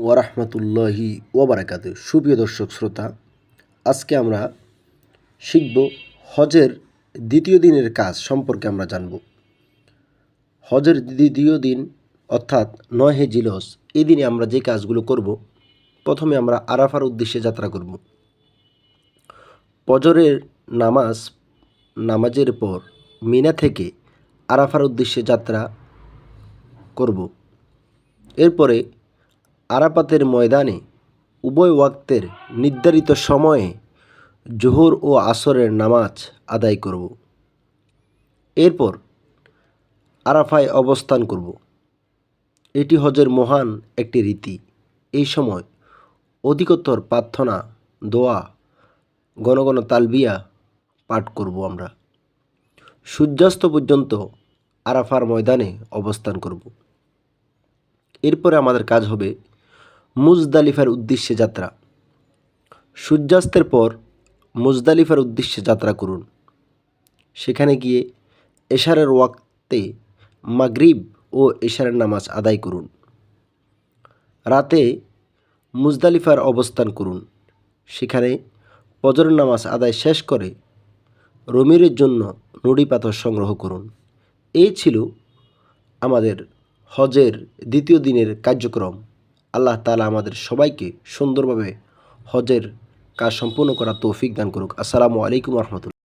ওয়ারাহমাতুল্লাহি ওবরাকাত সুপ্রিয় দর্শক, শ্রোতা, আজকে আমরা শিখব হজের দ্বিতীয় দিনের কাজ সম্পর্কে আমরা জানব। হজের দ্বিতীয় দিন, অর্থাৎ নয় হে জিলস এই দিনে আমরা যে কাজগুলো করব, প্রথমে আমরা আরাফার উদ্দেশ্যে যাত্রা করব। ফজরের নামাজ, নামাজের পর মিনা থেকে আরাফার উদ্দেশ্যে যাত্রা করব। এরপরে আরাপাতের ময়দানে উভয় ওয়াক্তের নির্ধারিত সময়ে জোহর ও আসরের নামাজ আদায় করব। এরপর আরাফায় অবস্থান করব। এটি হজের মহান একটি রীতি। এই সময় অধিকতর প্রার্থনা, দোয়া, ঘন তালবিয়া পাঠ করব আমরা। সূর্যাস্ত পর্যন্ত আরাফার ময়দানে অবস্থান করব। এরপরে আমাদের কাজ হবে মুজদালিফার উদ্দেশ্যে যাত্রা। সূর্যাস্তের পর মুজদালিফার উদ্দেশ্যে যাত্রা করুন। সেখানে গিয়ে এশারের ওয়াক্তে মাগরিব ও এশারের নামাজ আদায় করুন। রাতে মুজদালিফার অবস্থান করুন। সেখানে ফজরের নামাজ আদায় শেষ করে রমিরের জন্য নুড়ি পাথর সংগ্রহ করুন। এই ছিল আমাদের হজের দ্বিতীয় দিনের কার্যক্রম। আল্লাহ তালা আমাদের সবাইকে সুন্দরভাবে হজের কাজ সম্পূর্ণ করার তৌফিক দান করুক। আসসালামু আলাইকুম রহমতুল্লাহ।